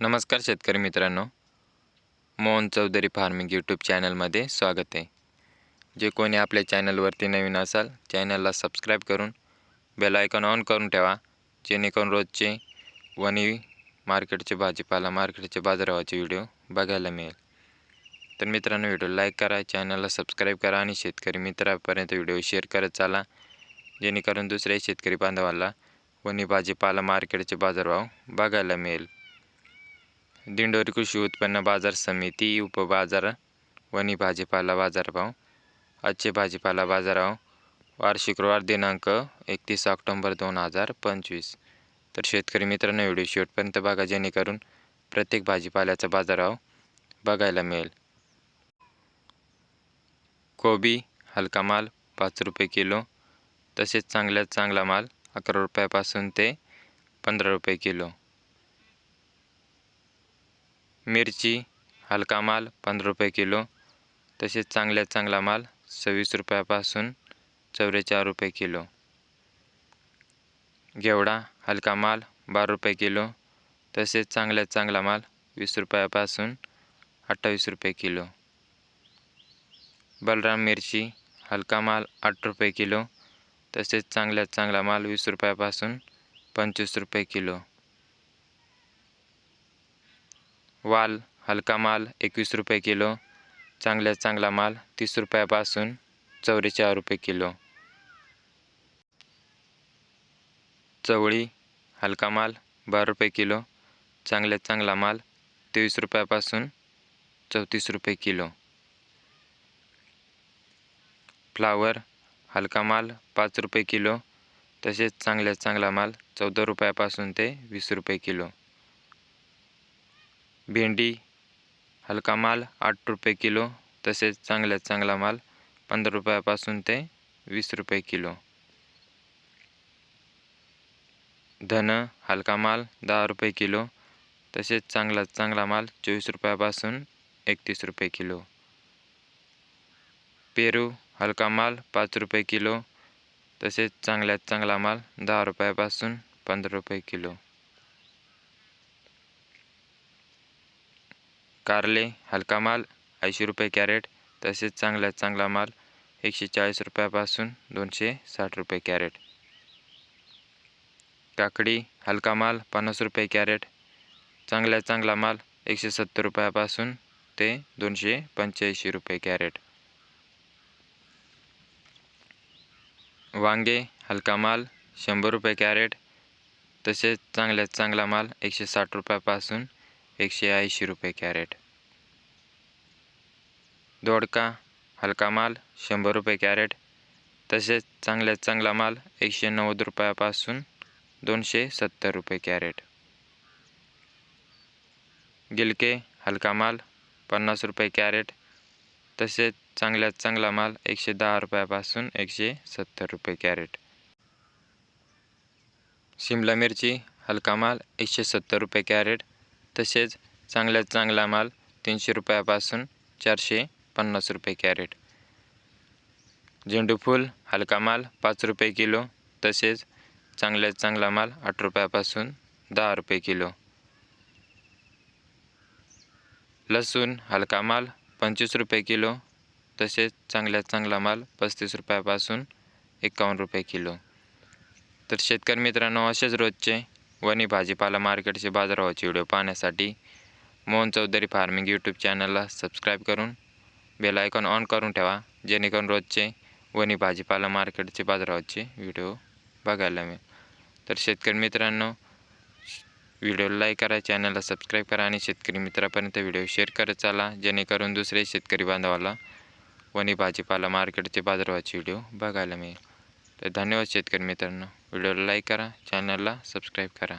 नमस्कार शेतकरी मित्रांनो. मोहन चौधरी फार्मिंग यूट्यूब चॅनलमध्ये स्वागत आहे. जे कोणी आपल्या चॅनलवरती नवीन असाल चॅनलला सबस्क्राईब करून बेल आयकॉन ऑन करून ठेवा. जेणेकरून रोजचे वणी मार्केटचे भाजीपाला मार्केटचे बाजारभावाचे व्हिडिओ बघायला मिळेल. तर मित्रांनो व्हिडिओ लाईक करा चॅनलला सबस्क्राईब करा आणि शेतकरी मित्रापर्यंत व्हिडिओ शेअर करत चाला. जेणेकरून दुसऱ्या शेतकरी बांधवाला वणी भाजीपाला मार्केटचे बाजारभाव बघायला मिळेल. दिंडोरी कृषी उत्पन्न बाजार समिती उपबाजार वणी भाजीपाला बाजारभाव आजचे भाजीपाला बाजारभाव वार शुक्रवार दिनांक एकतीस ऑक्टोंबर दोन हजार पंचवीस. तर शेतकरी मित्रांनो व्हिडिओ शेवटपर्यंत बघा जेणेकरून प्रत्येक भाजीपाल्याचा बाजारभाव बघायला मिळेल. कोबी हलका माल पाच रुपये किलो तसेच चांगल्यात चांगला माल अकरा रुपयापासून ते पंधरा रुपये किलो. मिरची हलका माल पंधरा रुपये किलो तसेच चांगल्यात चांगला माल सव्वीस रुपयापासून चौवेचाळीस रुपये किलो. घेवडा हलका माल बारा रुपये किलो तसेच चांगल्यात चांगला माल वीस रुपयापासून अठ्ठावीस रुपये किलो. बलराम मिरची हलका माल आठ रुपये किलो तसेच चांगल्यात चांगला माल वीस रुपयापासून पंचवीस रुपये किलो. वाल हलका माल एकवीस रुपये किलो. चांगल्यात चांगला माल तीस रुपयापासून चौवेचाळीस रुपये किलो. चवळी हलका माल बारा रुपये किलो. चांगल्यात चांगला माल तेवीस रुपयापासून चौतीस रुपये किलो. फ्लावर हलका माल पाच रुपये किलो. तसेच चांगल्यात चांगला माल चौदा रुपयापासून ते वीस रुपये किलो. भेंडी हलका माल आठ रुपये किलो तसेच चांगल्यात चांगला माल पंधरा रुपयापासून ते वीस रुपये किलो. धन हलका माल दहा रुपये किलो तसेच चांगल्यात चांगला माल चोवीस रुपयापासून एकतीस रुपये किलो. पेरू हलका माल पाच रुपये किलो तसेच चांगल्यात चांगला माल दहा रुपयापासून पंधरा रुपये किलो. कारले हलका माल ऐंशी रुपये कॅरेट तसेच चांगल्यात चांगला माल एकशे चाळीस रुपयापासून दोनशे साठ रुपये कॅरेट. काकडी हलका माल पन्नास रुपये कॅरेट चांगल्यात चांगला माल एकशे सत्तर रुपयापासून ते दोनशे पंच्याऐंशी रुपये कॅरेट. वांगे हलका माल शंभर रुपये कॅरेट तसेच चांगल्यात चांगला माल एकशे साठ रुपयापासून एकशे ऐंशी रुपये कॅरेट. दोडका हलका माल शंभर रुपये कॅरेट. तसेच चांगल्यात चांगला माल एकशे नव्वद रुपयापासून दोनशे सत्तर रुपये कॅरेट. गिलके हलका माल पन्नास रुपये कॅरेट. तसेच चांगल्यात चांगला माल एकशे दहा रुपयापासून एकशे सत्तर रुपये कॅरेट. शिमला मिरची हलका माल एकशे सत्तर रुपये कॅरेट. तसेच चांगल्यात चांगला माल तीनशे रुपयापासून चारशे पन्नास रुपये कॅरेट. झेंडूफूल हलका माल पाच रुपये किलो तसेच चांगल्यात चांगला माल आठ रुपयापासून दहा रुपये किलो. लसूण हलका माल पंचवीस रुपये किलो तसेच चांगल्यात चांगला माल पस्तीस रुपयापासून एकावन्न रुपये किलो. तर शेतकरी मित्रांनो असेच रोजचे वणी भाजीपाला मार्केटचे बाजारभावाचे व्हिडिओ पाहण्यासाठी मोहन चौधरी फार्मिंग यूट्यूब चॅनलला सबस्क्राईब करून बेल आयकॉन ऑन करून ठेवा जेणेकरून रोजचे वणी भाजीपाला मार्केटचे बाजारभावाचे व्हिडिओ बघायला मिळेल. तर शेतकरी मित्रांनो व्हिडिओला लाईक करा चॅनलला सबस्क्राईब करा आणि शेतकरी मित्रापर्यंत व्हिडिओ शेअर करत चाला जेणेकरून दुसरे शेतकरी बांधवाला वणी भाजीपाला मार्केटचे बाजारभावाचे व्हिडिओ बघायला मिळेल. तर धन्यवाद शेतकरी मित्रांनो. व्हिडिओला लाईक करा चॅनलला सबस्क्राईब करा.